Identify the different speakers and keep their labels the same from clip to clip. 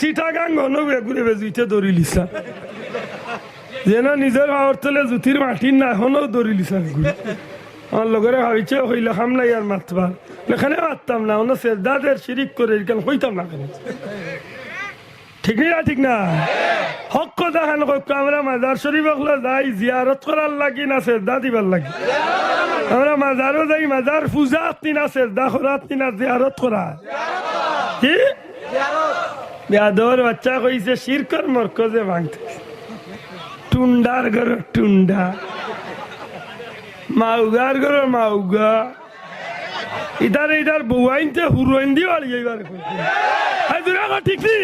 Speaker 1: সিটা গাং ঘন ঘুরে বেজুইতে দৌড়ি লিসা যেন নিজের হাওয়ার তলে জুতির মাটির না এখনও দৌড়ি লিসা আমার লগরে ভাবিছে হইলে খাম নাই আর মাতবা এখানে মারতাম না অন্য সেদাদের শিরিক করে এখানে হইতাম না কেন ঠিক না ঠিক না হক কথা কক আমরা মাজার শরীফ হলে যাই জিয়ারত করার লাগি না সেদা দিবার লাগি আমরা মাজারও যাই মাজার পূজা আপনি না সেদা করা আপনি না জিয়ারত করা কি বেয়াদর বাচ্চা কইছে, শিরকর মরকজে ভাঙতে। টুন্ডার ঘর, টুন্ডা। মাউগার ঘর, মাউগা। ইদার ইদার বউয়াইনতে হুরোইন দিয়ে বাড়ি যাইবার কো ঠিক নি?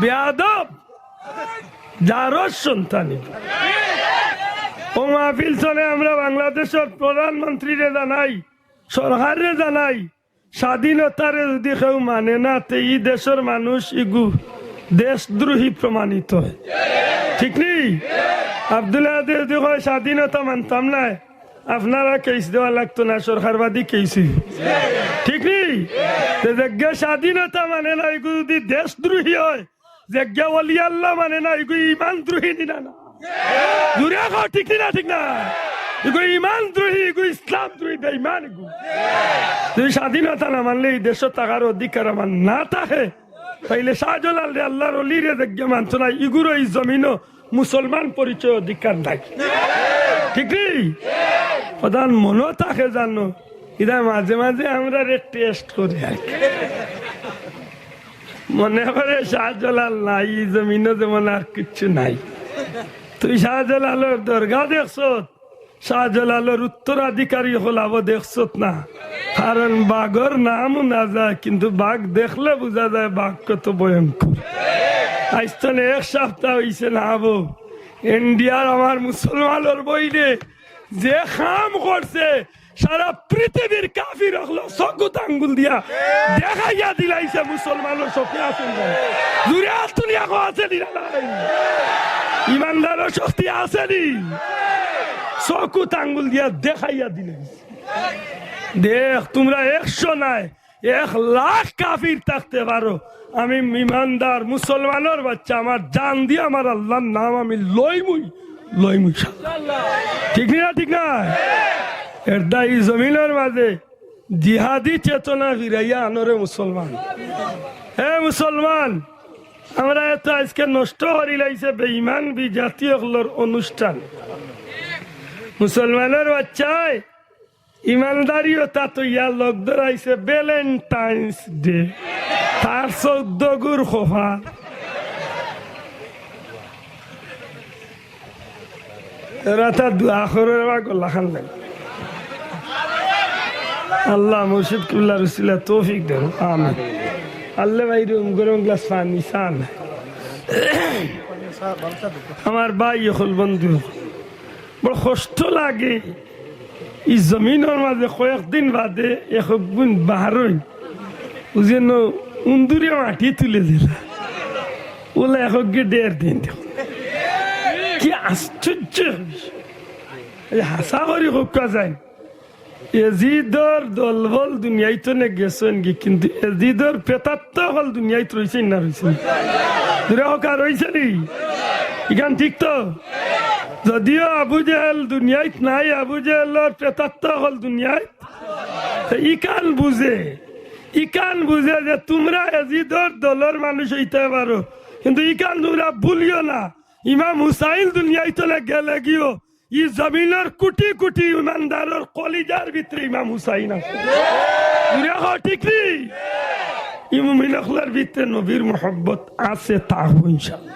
Speaker 1: বেয়াদব যারও সন্তান ও মাহফিল চলে আমরা বাংলাদেশের প্রধানমন্ত্রীরে জানাই সরকারে জানাই স্বাধীনতারে যদি কেউ মানে না, তে ই দেশের মানুষ ইগু দেশদ্রোহী প্রমাণিত হয়। ঠিক নেই আবদুল্লাহ যদি হয় স্বাধীনতা মানতাম না, আপনারা কেস দেওয়া লাগতো না, সরকারবাদী কেসি ঠিক নেই স্বাধীনতা মানে না এগুলো যদি দেশদ্রোহী হয় যজ্ঞা মানে না এগুলো ইমান দ্রোহী না খাও ঠিক না ঠিক না? এগুলো ইমান দ্রোহী এগুলো ইসলাম দ্রোহী বেঈমান এগুলো যদি স্বাধীনতা না মানলে, এই দেশ থাকার অধিকার আমার না থাকে। তাইলে শাহজালাল রে আল্লাহর অলিরে যজ্ঞ মানত না ইগুরো এই জমিনও মুসলমান পরিচয় অধিকার নাই। ঠিক নেই? প্রধান মনও থাকে জানো, ইদা মাঝে মাঝে আমরা রে টেস্ট করি মনে করে শাহজালাল নাই জমিনও যেমন আর কিচ্ছু নাই। তুই শাহজালালের দরগা দেখছ? শাহজালালের উত্তরাধিকারী হলাব দেখছত না। কারণ বাঘর নামও না যায়, কিন্তু বাঘ দেখলে বোঝা যায় বাঘ কত ভয়ঙ্কর। আজ এক সপ্তাহ হয়েছে না আবো। ইন্ডিয়ার আমার মুসলমানের বইনে যে খাম করছে, সারা পৃথিবীর কাফি রাখল সগুত আঙ্গুল দিয়া দেখাইয়া দিলাইছে মুসলমানের চোখে আসেন দূরে আসতুনি এখন আছে ইমানদারের শক্তি আসেনি। চকুত আঙ্গুল দিয়া দেখাইয়া দিলাইছে দেখ, তোমরা একশো নাই, এক লাখ কাফির থাকতে পারো। আমি ইমানদার মুসলমানের বাচ্চা, আমার জান দিয়ে আমার আল্লাহর নাম আমি লইমুই লইমুই ঠিক না ঠিক না? এর দাই জমিনের মাঝে জিহাদি চেতনা ফিরাইয়া আনরে মুসলমান। হে মুসলমান, আমরা এত আজকে নষ্ট করি লাইছে বেঈমান বি জাতীয় অনুষ্ঠান। মুসলমানের বাচ্চায় ইমানদারিও তা তো ইয়া লোক ধরাইছে ভ্যালেন্টাইন্স ডে। তার চৌদ্দ গুর খোফা। এরা তার দোয়া করে গলা খান আল্লাহ মুর্শিদ কুল্লা রসিলা তৌফিক দেন। আমি আল্লাহ ভাই রুম, গরম গ্লাস পানি চান আমার ভাই বন্ধু। বড় কষ্ট লাগে। ই জমিনের মাঝে কয়েকদিন বাদে এক গুণ বাহারই ও যেন উন্দুরে মাটি তুলে দিল। ওলা এক দেড় দিন দেখ কি আশ্চর্য এই হাসা করি হোকা যায় এজিদর দলবল দুনিয়ায় তো নে গেছেন কি কিন্তু এজিদর পেতাত্ত হল দুনিয়ায় রয়েছে না রয়েছে দূরে হকা রয়েছে নি। ইখান ঠিক তো? যদিও আবু জেহেল দুনিয়ায় নাই, আবু জেহেলর প্রেতাত্ম হল দুনিয়ায় ইকান বুঝে ইকান বুঝে যে তোমরা এজিদর দলের মানুষ হইতে পারো। কিন্তু ইকান তোমরা ভুলিও না। ইমাম হুসাইন দুনিয়ায় তোলে গেলে গিয়েও ই জমিনের কোটি কোটি ইমানদারের কলিজার ভিতরে ইমাম হুসাইন ঠিক নেই। ইমামিনখলার ভিতরে নবীর মোহব্বত আছে তাহু ইনশাল্লাহ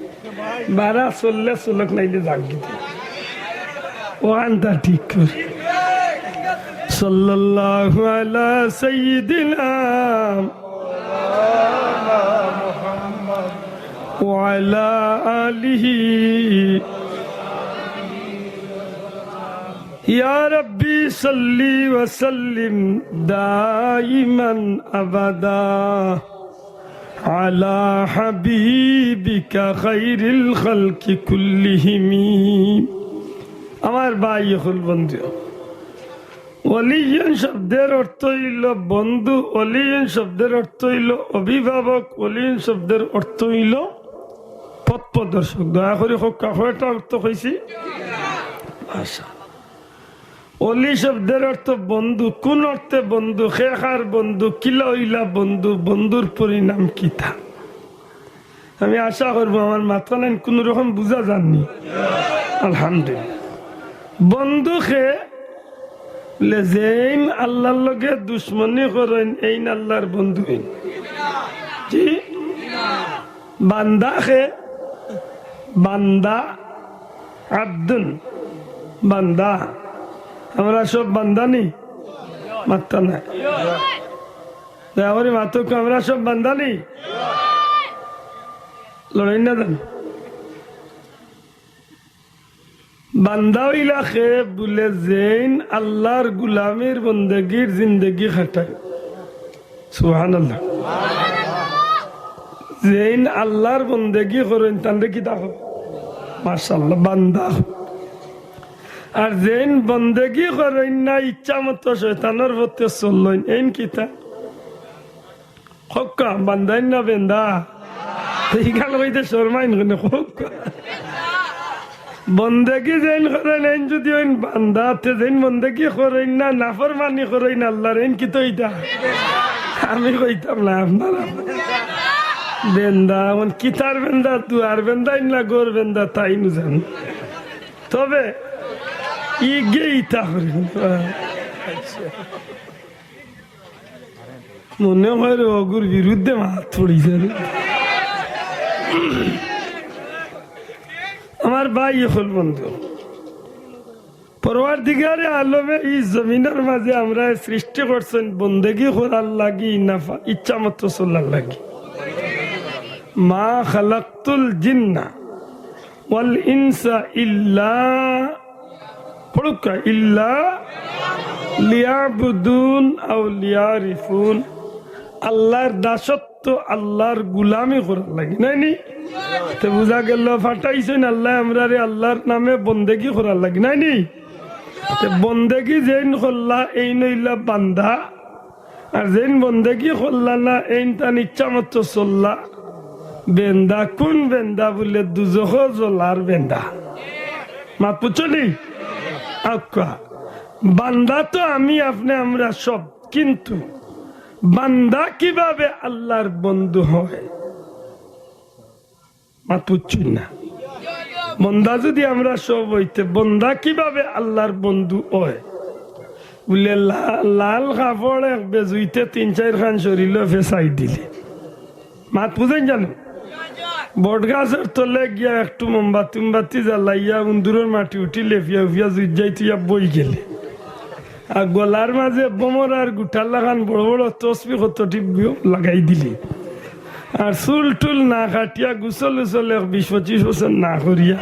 Speaker 1: বারা চললে চলক নাইলে জাগ দিতে ও আনতা ঠিক করে সাল্লাল্লাহু আলা সাইয়্যিদিনা وعلى آله يا ربي صل وسلم دائما أبدا على حبيبك خير الخلق كلهم আমার ভাই হল বন্ধু অলিয়ন শব্দের অর্থ হইল বন্ধু অলিয়ন শব্দের অর্থ হইল অভিভাবক অলিয়ন শব্দের অর্থ হইল পথ প্রদর্শক দয়া করে হোক কয়টা অর্থ হয়েছি আশা অলি শব্দের অর্থ বন্ধু, কোন অর্থে বন্ধু? খেখার বন্ধু কিলা বন্ধু, বন্ধুর পরিণাম কিতা আমি আশা করব আমার মাথা লাইন কোন রকম বুঝা যাননি। আলহামদুলিল্লাহ। লগে দুশ্মনী করেন, এইন আল্লাহর বন্ধু বান্দা খে, বান্দা আব্দুন, বান্দা। আমরা সব বান্দা নি মাত্তা নাই দয়াবরি মাতুক আমরা সব বান্দা নি লড়াই না দেন বান্দা ইলাকে বলে জেন আল্লাহর গুলামের বন্দগির জিন্দগি খাটায় সুহান আল্লাহ জেন আল্লাহর বন্দগি করেন তান্ডে কি দেখো মার্শাল্লাহ বান্দা আর জেন বন্দেগি করেন না ইচ্ছা মতো শৈতানোর ভর্তি চললেন। এইন কিতা হক্কা বান্দাইন না বেন্দা? এইখান হইতে শর্মাইন কেন হক্কা বন্দেগি যেন করেন, এইন যদি ওইন বান্দাতে যেন বন্দেগি করেন না নাফর মানি করেন আল্লাহর এইন কি তো? ইটা আমি কইতাম না, আপনারা। বেন্দা, এখন কিতার বেন্দা? তুয়ার বেন্দা না গোর বেন্দা, তাই নু জান তবে ই গেইতা মনে হয় রে অগুর বিরুদ্ধে মাত। আমার ভাই হল বন্ধু পরবার দিগারে আলমে এই জমিনের মাঝে আমরা সৃষ্টি করছেন বন্দেগি করার লাগি নাফা ইচ্ছা মতো চলার লাগি মা খালাক্তুল জিন্না ওয়াল ইনসা ইল্লা ইল্লা আও আল্লাহর দাসত্ব, আল্লাহর গুলামি করার লাগে, নাই নি? তো বুঝা গেল, ফাটাইছেন আল্লাহ আমরা আল্লাহর নামে বন্দেগি করার লাগে, নাই নি? তো বন্দেগি যেন করলা এই নইলা বান্দা। আর যেন বন্দেগি করলা না এই তান ইচ্ছা মতো চললা। বেন্দা কোন বেন্দা বলে, দুজহ জলার বেন্দা। মাত পুচলি আক্কা বান্দা তো আমি আপনি, আমরা সব, কিন্তু বান্দা কীভাবে আল্লাহর বন্ধু হয়? মাত পুচ্ছুই না। বন্দা যদি আমরা সব হইতে, বন্দা কীভাবে আল্লাহর বন্ধু হয়? বলে লাল কাপড় এক বেজুইতে তিন, চার খান শরীর ফেসাই দিলে। মাত বুঝেন জানো? বট গাছের তলে গিয়া একটু মোমবাতি মোমবাতি জ্বালাইয়া উন্দুরের মাটি উঠি লেফিয়া উফিয়া জুইজাই তুইয়া বই গেলে। আর গলার মাঝে বোমর আর গুটার লাগান বড় বড় তসবি কত টিপ লাগাই দিলি। আর চুল টুল না কাটিয়া গুসল উসল এক বিশ পঁচিশ বছর না করিয়া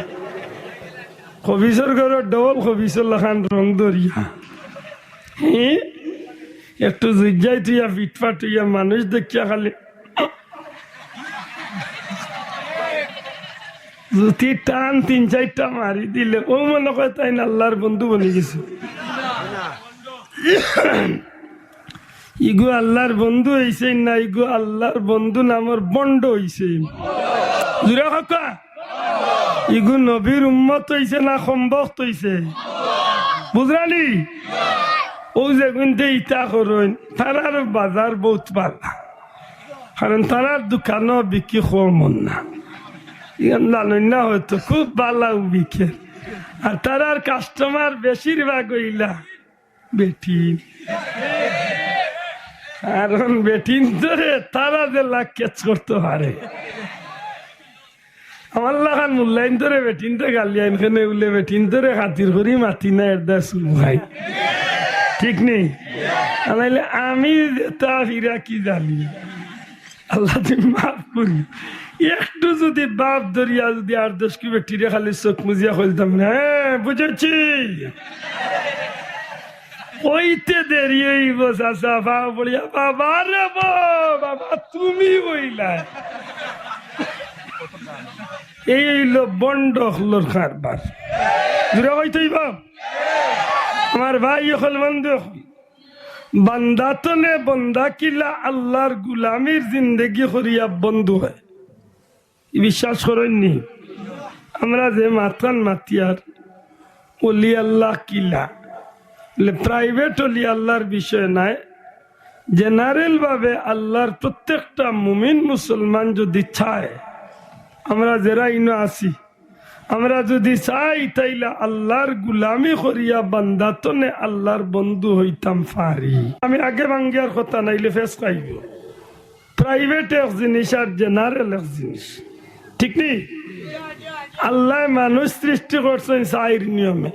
Speaker 1: খবিসর ঘরের ডবল খবিসর লাগান রং ধরিয়া হ্যাঁ একটু জুইজাই তুইয়া ফিটফাট হইয়া মানুষ দেখিয়া খালি যদি টান তিন চারটা মারি দিলে। ও মনে করে তাই আল্লাহর বন্ধু বনে গেছে। ইগু আল্লাহর বন্ধু হইছে না, ইগু আল্লাহর বন্ধু নামর বন্ড হইছে। ইগু নবীর উম্মত হইছে না সম্ভক্ত হইছে। বুঝরালি? ও যে গুনতে ইটা করুন, তারার বাজার বহুত পালা কারণ তারার দোকানও বিক্রি খোর মন না। না খুব ভালো আর তারার কাস্টমার বেশিরভাগ হইলা বেটি কারণ বেটিন ধরে তারা লাখ কেচ করতে পারে। আমার লাগান উলে, বেটিন করি মাতি না ঠিক নেই? আমি তা ফিরা কি জানি? আল্লাহ তুমি মাফ করি। একটু যদি বাপ ধরিয়া যদি আর দশ কি বেটিরে খালি চোখ মুজিয়া খুলতাম না হ্যাঁ বুঝেছি। ওইতে দেরি হইব চাচা বাবা বলিয়া বাবা রে বো, বাবা তুমি বইলা। এই হইল বন্ড হলোর কারবার। দূরে হইতেই বাপ আমার ভাই হল বন্ধু বান্দা তো নে, বন্দা কিলা আল্লাহর গুলামির জিন্দগি করিয়া বন্ধু হয়। বিশ্বাস করেননি? আমরা যে মাথান মাতিয়ার, অলি আল্লাহ কিলা। প্রাইভেট অলি আল্লাহর বিষয় নাই। জেনারেল ভাবে আল্লাহর প্রত্যেকটা মুমিন মুসলমান যদি চায়, আমরা যারা ইনো আছি। আমরা যদি চাই তাইলে আল্লাহর গুলামি করিয়া বান্দা নে আল্লাহর বন্ধু হইতাম পারি। আমি আগে ভাঙ্গিয়ার কথা নাইলে ফেস পাইব প্রাইভেট এক জিনিস আর জেনারেল এক জিনিস। ঠিক নেই আল্লাহ মানুষ সৃষ্টি করছেন চাইর নিয়মে।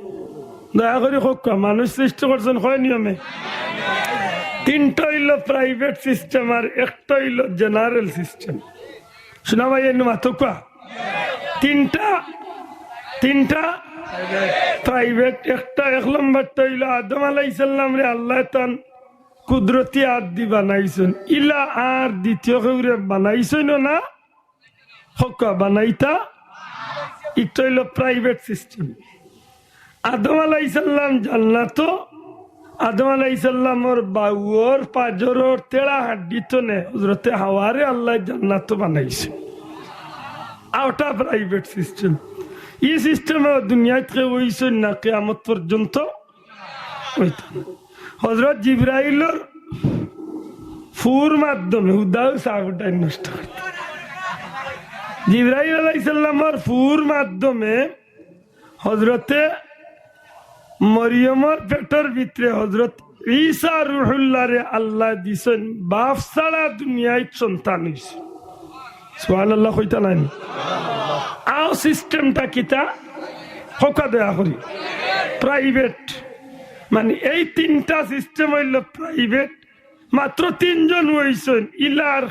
Speaker 1: দয়া করে হোক মানুষ সৃষ্টি করছেন হয় নিয়মে? তিনটা হইল প্রাইভেট সিস্টেম আর একটা হইল জেনারেল সিস্টেম শোনা ভাই মাথো কোয়া তিনটা তিনটা? প্রাইভেট একটা, এক নম্বরটা হইল আদম আলাইসাল্লাম রে আল্লাহ তান কুদরতি আদ দি বানাইছেন। ইলা আর দ্বিতীয় কেউরে বানাইছেন না? হকা বানাইতা? একটা হইল প্রাইভেট সিস্টেম আদম আলাইসাল্লাম জান্নাত, আদম আলাইসাল্লামর বাউর, পাজরর তেড়া হাড্ডি তো নে। হজরতে হাওয়ারে আল্লাহ জান্নাত বানাইছে। আওটা প্রাইভেট সিস্টেম এই সিস্টেমে দুনিয়া থেকে হইছে না কেয়ামত পর্যন্ত। হইতো। হজরত জিব্রাইলর ফুর মাধ্যমে উদাও সাগুটাই নষ্ট করতে। জিব্রাইল আলাইসাল্লামর ফুর মাধ্যমে হজরতে মরিয়মর পেটর ভিতরে হজরত ঈসা রুহুল্লারে আল্লাহ দিছেন, বাপ ছাড়া দুনিয়ায় সন্তান হইছে। সোহান আল্লাহ কইতা নাই? সিস্টেমটা কিতা হকা দেয়া করি। প্রাইভেট মানে এই তিনটা সিস্টেম হইল প্রাইভেট মাত্র তিনজন হইছেন ইলা আর